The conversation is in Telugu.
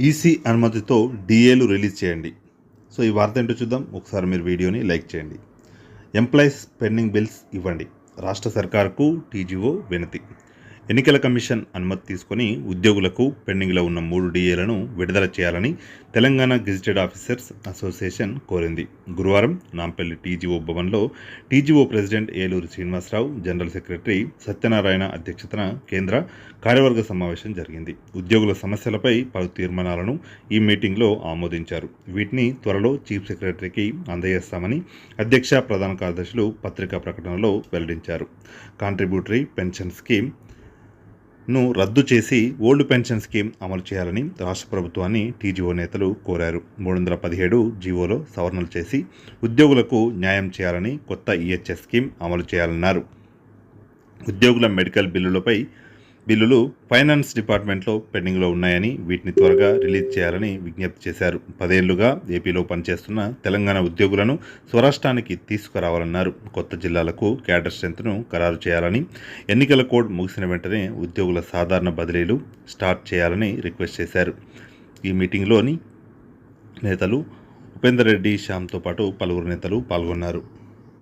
ఈసీ అనుమతితో డిఏలు రిలీజ్ చేయండి. సో ఈ వార్త ఏంటో చూద్దాం. ఒకసారి మీరు వీడియోని లైక్ చేయండి. ఎంప్లాయీస్ పెండింగ్ బిల్స్ ఇవ్వండి. రాష్ట్ర సర్కార్కు టీజీఓ వినతి. ఎన్నికల కమిషన్ అనుమతి తీసుకొని ఉద్యోగులకు పెండింగ్లో ఉన్న మూడు డిఏలను విడుదల చేయాలని తెలంగాణ గెజిటెడ్ ఆఫీసర్స్ అసోసియేషన్ కోరింది. గురువారం నాంపల్లి టీజీఓ భవన్లో TGO president Eluru Srinivasarao general secretary Satyanarayana అధ్యక్షతన కేంద్ర కార్యవర్గ సమావేశం జరిగింది. ఉద్యోగుల సమస్యలపై పలు తీర్మానాలను ఈ మీటింగ్లో ఆమోదించారు. వీటిని త్వరలో చీఫ్ సెక్రటరీకి అందజేస్తామని అధ్యక్ష ప్రధాన కార్యదర్శులు పత్రికా ప్రకటనలో వెల్లడించారు. కాంట్రిబ్యూటరీ పెన్షన్ స్కీమ్ ను రద్దు చేసి ఓల్డ్ పెన్షన్ స్కీమ్ అమలు చేయాలని రాష్ట్ర ప్రభుత్వాన్ని టీజీఓ నేతలు కోరారు. మూడు వందల పదిహేడు జీవోలో సవరణలు చేసి ఉద్యోగులకు న్యాయం చేయాలని కొత్త ఈహెచ్ఎస్ స్కీమ్ అమలు చేయాలన్నారు. ఉద్యోగుల మెడికల్ బిల్లులపై బిల్లులు ఫైనాన్స్ డిపార్ట్మెంట్లో పెండింగ్లో ఉన్నాయని వీటిని త్వరగా రిలీజ్ చేయాలని విజ్ఞప్తి చేశారు. పదేళ్ళుగా ఏపీలో పనిచేస్తున్న తెలంగాణ ఉద్యోగులను స్వరాష్ట్రానికి తీసుకురావాలన్నారు. కొత్త జిల్లాలకు క్యాడర్ స్ట్రెంత్ను ఖరారు చేయాలని ఎన్నికల కోడ్ ముగిసిన వెంటనే ఉద్యోగుల సాధారణ బదిలీలు స్టార్ట్ చేయాలని రిక్వెస్ట్ చేశారు. ఈ మీటింగ్లోని నేతలు ఉపేందర్ రెడ్డి శ్యామ్తో పాటు పలువురు నేతలు పాల్గొన్నారు.